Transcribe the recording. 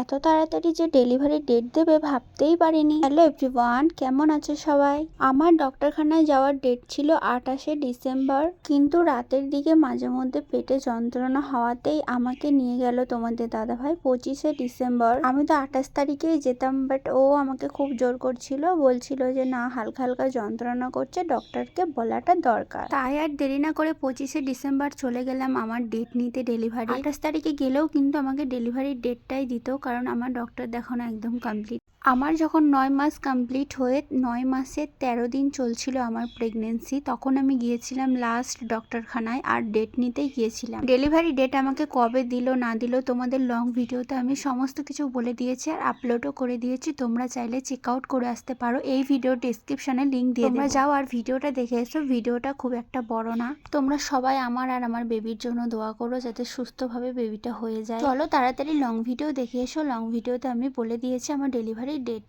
এত তাড়াতাড়ি যে ডেলিভারি ডেট দেবে ভাবতেই পারিনি। হ্যালো এভরিওয়ান, কেমন আছে সবাই? আমার ডক্টরখানায় যাওয়ার ডেট ছিল আঠাশে ডিসেম্বর, কিন্তু রাতের দিকে মাঝে মধ্যে পেটে যন্ত্রণা হওয়াতেই আমাকে নিয়ে গেল তোমাদের দাদাভাই পঁচিশে ডিসেম্বর। আমি তো আঠাশ তারিখেই যেতাম বাট ও আমাকে খুব জোর করছিল, বলছিল যে না, হালকা হালকা যন্ত্রণা করছে, ডক্টরকে বলাটা দরকার। তাই আর দেরি না করে পঁচিশে ডিসেম্বর চলে গেলাম আমার ডেট নিতে ডেলিভারি। আঠাশ তারিখে গেলেও কিন্তু আমাকে ডেলিভারির ডেটটাই দিত কারণ আমার ডক্টর দেখানো একদম কমপ্লিট আমার যখন নয় মাস কমপ্লিট হয়ে নয় মাসের তেরো দিন চলছিল আমার প্রেগনেন্সি তখন আমি গিয়েছিলাম লাস্ট ডক্টরখানায় আর ডেট নিতেই গিয়েছিলাম। ডেলিভারি ডেট আমাকে কবে দিল না দিল তোমাদের লং ভিডিওতে আমি সমস্ত কিছু বলে দিয়েছি আর আপলোডও করে দিয়েছি। তোমরা চাইলে চেক আউট করে আসতে পারো। এই ভিডিও ডিসক্রিপশনে লিঙ্ক দিয়ে তোমরা যাও আর ভিডিওটা দেখে এসো। ভিডিওটা খুব একটা বড় না। তোমরা সবাই আমার আর আমার বেবির জন্য দোয়া করো যাতে সুস্থভাবে বেবিটা হয়ে যায়। চলো তাড়াতাড়ি লং ভিডিও দেখে এসো। লং ভিডিওতে আমি বলে দিয়েছি আমার ডেলিভারি ডেট